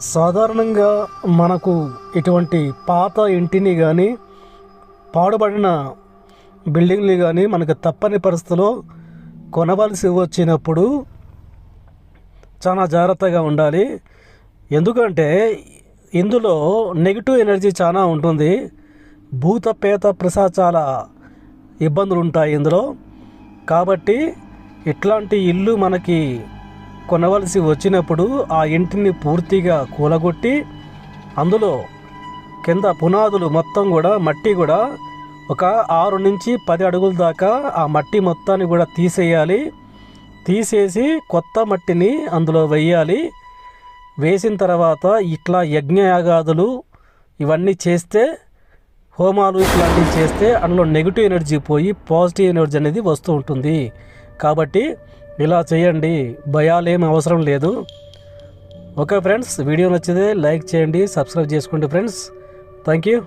సాధారణంగా మనకు ఇటువంటి పాత ఇంటిని కానీ పాడుబడిన బిల్డింగ్ని కానీ మనకు తప్పని పరిస్థితిలో కొనవలసి వచ్చినప్పుడు చాలా జాగ్రత్తగా ఉండాలి. ఎందుకంటే ఇందులో నెగిటివ్ ఎనర్జీ చాలా ఉంటుంది. భూత పేత ప్రసాచాల ఇబ్బందులు ఉంటాయి ఇందులో. కాబట్టి ఇట్లాంటి ఇల్లు మనకి కొనవలసి వచ్చినప్పుడు ఆ ఇంటిని పూర్తిగా కూలగొట్టి అందులో కింద పునాదులు మొత్తం కూడా మట్టి కూడా ఒక ఆరు నుంచి పది అడుగుల దాకా ఆ మట్టి మొత్తాన్ని కూడా తీసేయాలి. తీసేసి కొత్త మట్టిని అందులో వేయాలి వేసిన తర్వాత ఇట్లా యజ్ఞయాగాదులు ఇవన్నీ చేస్తే హోమాలు ఇట్లాంటివి చేస్తే అందులో నెగిటివ్ ఎనర్జీ పోయి పాజిటివ్ ఎనర్జీ అనేది వస్తూ ఉంటుంది. కాబట్టి ఇలా చేయండి. భయాలేం అవసరం లేదు. ఓకే ఫ్రెండ్స్ వీడియో నచ్చితే లైక్ చేయండి సబ్స్క్రైబ్ చేసుకోండి ఫ్రెండ్స్. Thank you.